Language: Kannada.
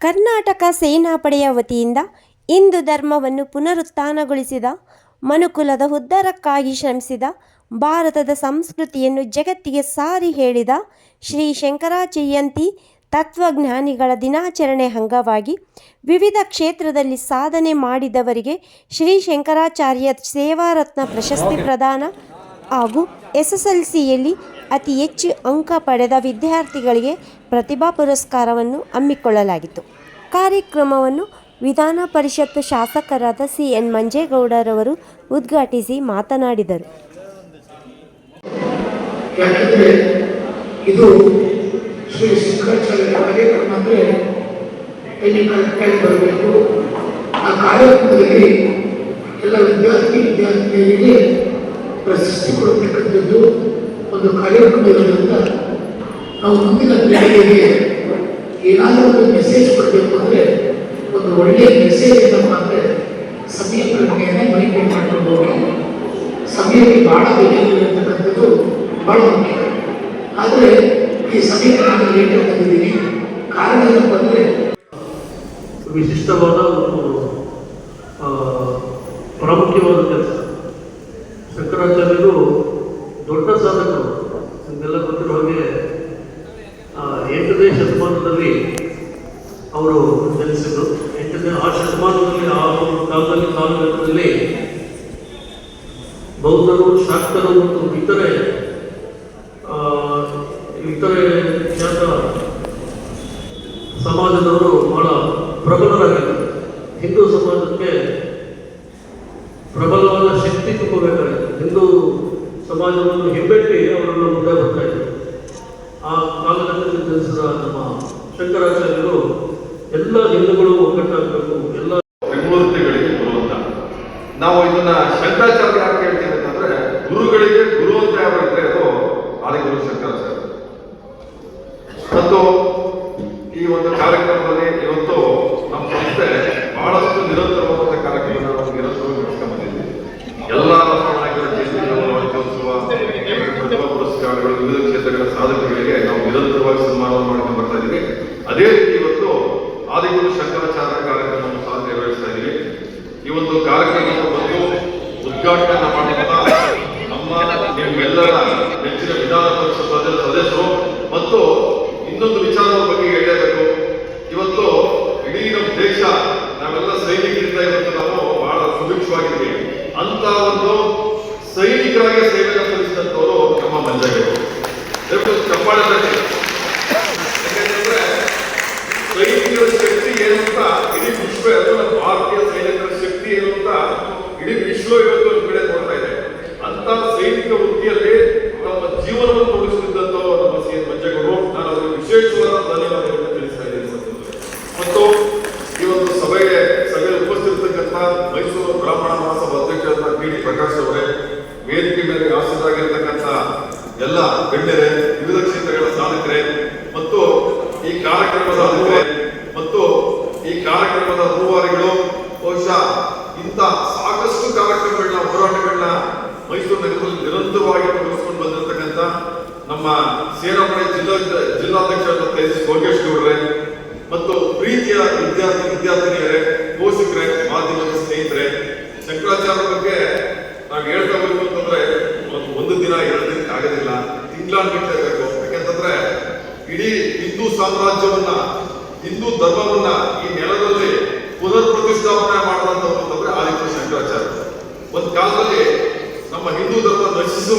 ಕರ್ನಾಟಕ ಸೇನಾಪಡೆಯ ವತಿಯಿಂದ ಹಿಂದೂ ಧರ್ಮವನ್ನು ಪುನರುತ್ಥಾನಗೊಳಿಸಿದ, ಮನುಕುಲದ ಉದ್ಧಾರಕ್ಕಾಗಿ ಶ್ರಮಿಸಿದ, ಭಾರತದ ಸಂಸ್ಕೃತಿಯನ್ನು ಜಗತ್ತಿಗೆ ಸಾರಿ ಹೇಳಿದ ಶ್ರೀ ಶಂಕರಾಚಯಂತಿ ತತ್ವಜ್ಞಾನಿಗಳ ದಿನಾಚರಣೆ ಅಂಗವಾಗಿ ವಿವಿಧ ಕ್ಷೇತ್ರದಲ್ಲಿ ಸಾಧನೆ ಮಾಡಿದವರಿಗೆ ಶ್ರೀ ಶಂಕರಾಚಾರ್ಯ ಸೇವಾರತ್ನ ಪ್ರಶಸ್ತಿ ಪ್ರದಾನ ಹಾಗೂ ಎಸ್ಎಸ್ಎಲ್ಸಿಯಲ್ಲಿ ಅತಿ ಹೆಚ್ಚು ಅಂಕ ಪಡೆದ ವಿದ್ಯಾರ್ಥಿಗಳಿಗೆ ಪ್ರತಿಭಾ ಪುರಸ್ಕಾರವನ್ನು ಹಮ್ಮಿಕೊಳ್ಳಲಾಗಿತ್ತು. ಕಾರ್ಯಕ್ರಮವನ್ನು ವಿಧಾನ ಪರಿಷತ್ತು ಶಾಸಕರಾದ ಸಿ ಎನ್ ಮಂಜೇಗೌಡರವರು ಉದ್ಘಾಟಿಸಿ ಮಾತನಾಡಿದರು. ಇದು ಶ್ರೀ ಕಾರ್ಯಕ್ರಮ ಅಂದರೆ ಬರಬೇಕು. ಆ ಕಾರ್ಯಕ್ರಮದಲ್ಲಿ ಪ್ರಶಸ್ತಿ ಕೊಡತಕ್ಕಂಥದ್ದು ಒಂದು ಕಾರ್ಯಕ್ರಮ ನಾವು ಮುಂದಿನ ಪೀಳಿಗೆಗೆ ಏನಾದರೂ ಒಂದು ಮೆಸೇಜ್ ಕೊಡಬೇಕು ಅಂದರೆ ಒಂದು ಒಳ್ಳೆಯ ಮೆಸೇಜ್ ಏನಪ್ಪ ಅಂದರೆ ಸಮಯ ಪ್ರಜ್ಞೆಯನ್ನು ಮೈಂಟೈನ್ ಮಾಡ್ಕೊಂಡು ಹೋಗಿ ಸಮಯಕ್ಕೆ ಭಾಳ ಬೆಲೆ ಇರತಕ್ಕಂಥದ್ದು ಬಹಳ ಮುಖ್ಯ. ಆದರೆ ಈ ಸಮಯಕ್ಕೆ ನಾನು ಲೇಟಾಗಿ ಬಂದಿದ್ದೀನಿ. ಕಾರಣ ಏನಪ್ಪ ಅಂದರೆ ವಿಶಿಷ್ಟವಾದ ಒಂದು ಪ್ರಾಮುಖ್ಯವಾದ ಸಾಧಕರು ನಿಮಗೆಲ್ಲ ಗೊತ್ತಿರೋ ಹಾಗೆ ಎಂಟನೇ ಶತಮಾನದಲ್ಲಿ ಅವರು ಜನಿಸಿದರು. ಎಂಟನೇ ಆ ಶತಮಾನದಲ್ಲಿ ಆ ಕಾಲದಲ್ಲಿ ಕಾಲಘಟ್ಟದಲ್ಲಿ ಬೌದ್ಧರು, ಶಾಕ್ತರು ಮತ್ತು ಇತರೆ ಇತರೆ ಖ್ಯಾತ ಸಮಾಜದವರು ಬಹಳ ಪ್ರಬಲರಾಗಿದ್ದಾರೆ. ಹಿಂದೂ ಸಮಾಜಕ್ಕೆ ಪ್ರಬಲವಾದ ಶಕ್ತಿ ತುಂಬಬೇಕಾಗಿತ್ತು ಹಿಂದೂ ಸಮಾಜವನ್ನು ಹಿಂಬೆಟ್ಟಿ ಅವರನ್ನು ಮುಂದೆ ಬರ್ತಾ ಇದ್ದರು ಆ ಕಾಲಘಟ್ಟದಲ್ಲಿ ಜನಿಸಿದ ನಮ್ಮ ಶಂಕರಾಚಾರ್ಯರು, ಎಲ್ಲ ಹಿಂದೂಗಳು ಒಗ್ಗಟ್ಟಾಗಬೇಕು, ಎಲ್ಲ ಬೆಂಗಳೂರುಗಳಿಗೆ ಬರುವಂತ ನಾವು ಇದನ್ನ ಶಂಕರಾಚಾರ್ಯ ಯಾಕೆ ಹೇಳ್ತೀವಿ ಗುರುಗಳಿಗೆ ಗುರು ಅಂತ ಯಾರು ಇದ್ರೆ ಅದು ಆದಿಗುರು ಶಂಕರಾಚಾರ್ಯ. ಮತ್ತು ಈ ಒಂದು ಕಾರ್ಯಕ್ರಮದಲ್ಲಿ ಇವತ್ತು ನಮ್ಮ ಸಂಸ್ಥೆ ಬಹಳಷ್ಟು ನಿರಂತರವಾದ ಕಾರ್ಯಕ್ರಮ ನಾವು ನಿರಂತರವಾಗಿ ನಡೆಸ್ಕೊಂಡು ಬಂದಿದ್ದೀವಿ ಎಲ್ಲ ರಾಷ್ಟ್ರನಾಯಕರ ಜಯಂತಿ ರಾಜ್ಯೋತ್ಸವ ಪುರಸ್ಕಾರಗಳು ವಿವಿಧ ಕ್ಷೇತ್ರಗಳ ಸಾಧಕರಿಗೆ ನಾವು ನಿರಂತರವಾಗಿ ಸನ್ಮಾನವನ್ನು ಮಾಡ್ಕೊಂಡು ಬರ್ತಾ ಇದ್ದೀವಿ. ಅದೇ ರೀತಿ ಇವತ್ತು ಆದಿಗುರು ಶಂಕರಾಚಾರ್ಯ ಕಾರ್ಯಕ್ರಮವನ್ನು ಸಹ ನೆರವೇರಿಸ್ತಾ ಇದ್ದೀವಿ. ಈ ಒಂದು ಕಾರ್ಯಕ್ರಮವನ್ನು ಉದ್ಘಾಟನೆ ಮಾಡಿದ ನಮ್ಮ ನಿಮ್ಮೆಲ್ಲರ ನೆಚ್ಚಿನ ವಿಧಾನ ಪರಿಷತ್ ಸದಸ್ಯ- ಸದಸ್ಯರು ಮತ್ತು ಇನ್ನೊಂದು ವಿಚಾರದ ಬಗ್ಗೆ ಹೇಳಬೇಕು ಇವತ್ತು ಇಡೀ ನಮ್ಮ ದೇಶ, ನಾವೆಲ್ಲ ಸೈನಿಕರಿಂದ ಇವತ್ತು ನಾವು ಬಹಳ ಸುಭಿಕ್ಷವಾಗಿದ್ದೀವಿ. ಅಂತ ಒಂದು ಸೈನಿಕರಾಗಿ ಸೇವೆಯನ್ನು ಸಲ್ಲಿಸಿದಂಥವರು ಮಂಜಾಗಿರು ದಯವಿಟ್ಟು ತಟ್ಟಿ. ಯಾಕೆಂದ್ರೆ ಸೈನಿಕರ ಶಕ್ತಿ ಏನು ಅಂತ ಇಡೀ ವಿಶ್ವ ಅದು ಭಾರತೀಯ ಸೈನಿಕರ ಶಕ್ತಿ ಏನು ಅಂತ ಇಡೀ ವಿಶ್ವ ಇವತ್ತು ಒಂದು ಕಡೆ ಇದೆ. ಅಂತ ಸೈನಿಕ ವೃತ್ತಿಯಲ್ಲಿ ನಮ್ಮ ಜೀವನವನ್ನು ತೊಡಗಿಸುತ್ತಿದ್ದಂಥ ನಮ್ಮ ಸಿ ಎನ್ ಮಂಜೇಗೌಡರು. ನಾನು ಅವರಿಗೆ ವಿಶೇಷವಾದ ಧನ್ಯವಾದಗಳನ್ನು ತಿಳಿಸ್ತಾ ಇದ್ದೀನಿ ಮತ್ತು ಈ ಒಂದು ಸಭೆಗೆ ಸಭೆಯಲ್ಲಿ ಉಪಸ್ಥಿತಕ್ಕಂಥ ಮೈಸೂರು ಬ್ರಾಹ್ಮಣ ಮಹಾಸಭಾ ಅಧ್ಯಕ್ಷರಾದ ಪಿ ಡಿ ಪ್ರಕಾಶ್ ಅವರೇ, ವೇದಿಕೆ ಮೇಲೆ ಆಸೀನರಾಗಿರ್ತಕ್ಕಂಥ ಎಲ್ಲ ಗಣ್ಯರೇ, ವಿವಿಧ ಕ್ಷೇತ್ರಗಳ ಸಾಧಕರೇ, ಮತ್ತು ಈ ಕಾರ್ಯಕ್ರಮದ ಮತ್ತು ಈ ಕಾರ್ಯಕ್ರಮದ ಅನುವಾರಿಗಳು ಬಹುಶಃ ಇಂಥ ಸಾಕಷ್ಟು ಕಾರ್ಯಕ್ರಮಗಳನ್ನ, ಹೋರಾಟಗಳನ್ನ ಮೈಸೂರು ನಗರದಲ್ಲಿ ನಿರಂತರವಾಗಿ ತೊಡಗಿಸ್ಕೊಂಡು ಬಂದಿರತಕ್ಕಂಥ ನಮ್ಮ ಸೇನಾಪಡೆ ಜಿಲ್ಲಾ ಜಿಲ್ಲಾಧ್ಯಕ್ಷರಾದ ತೇಜಸ್ ಯೋಗೇಶ್ ಗೌಡ್ರೆ ಮತ್ತು ಪ್ರೀತಿಯ ವಿದ್ಯಾರ್ಥಿ ವಿದ್ಯಾರ್ಥಿನಿಯರೇ ಪೋಷಕರೇ ಮಾಧ್ಯಮದ ಸ್ನೇಹಿತರೆ ಶಂಕರಾಚಾರ್ಯ ಬಗ್ಗೆ ನಾವು ಹೇಳ್ತಾ ಹೋಗ್ಬೇಕು ಅಂತಂದ್ರೆ ಒಂದು ಒಂದು ದಿನ ಎರಡು ಇಂಗ್ಲೆಂಡ್ ಬಿಟ್ಟರೆ ಇರಬೇಕು ಇಡೀ ಹಿಂದೂ ಸಾಮ್ರಾಜ್ಯವನ್ನ, ಹಿಂದೂ ಧರ್ಮವನ್ನ ಈ ನೆಲದಲ್ಲಿ ಪುನರ್ ಪ್ರತಿಷ್ಠಾಪನೆ ಮಾಡಿದಂಥವ್ರು ಅಂತಂದ್ರೆ ಆದಿತ್ಯ ಶಂಕರಾಚಾರ್ಯ ಒಂದು ಕಾಲದಲ್ಲಿ ನಮ್ಮ ಹಿಂದೂ ಧರ್ಮ ನಶಿಸಿ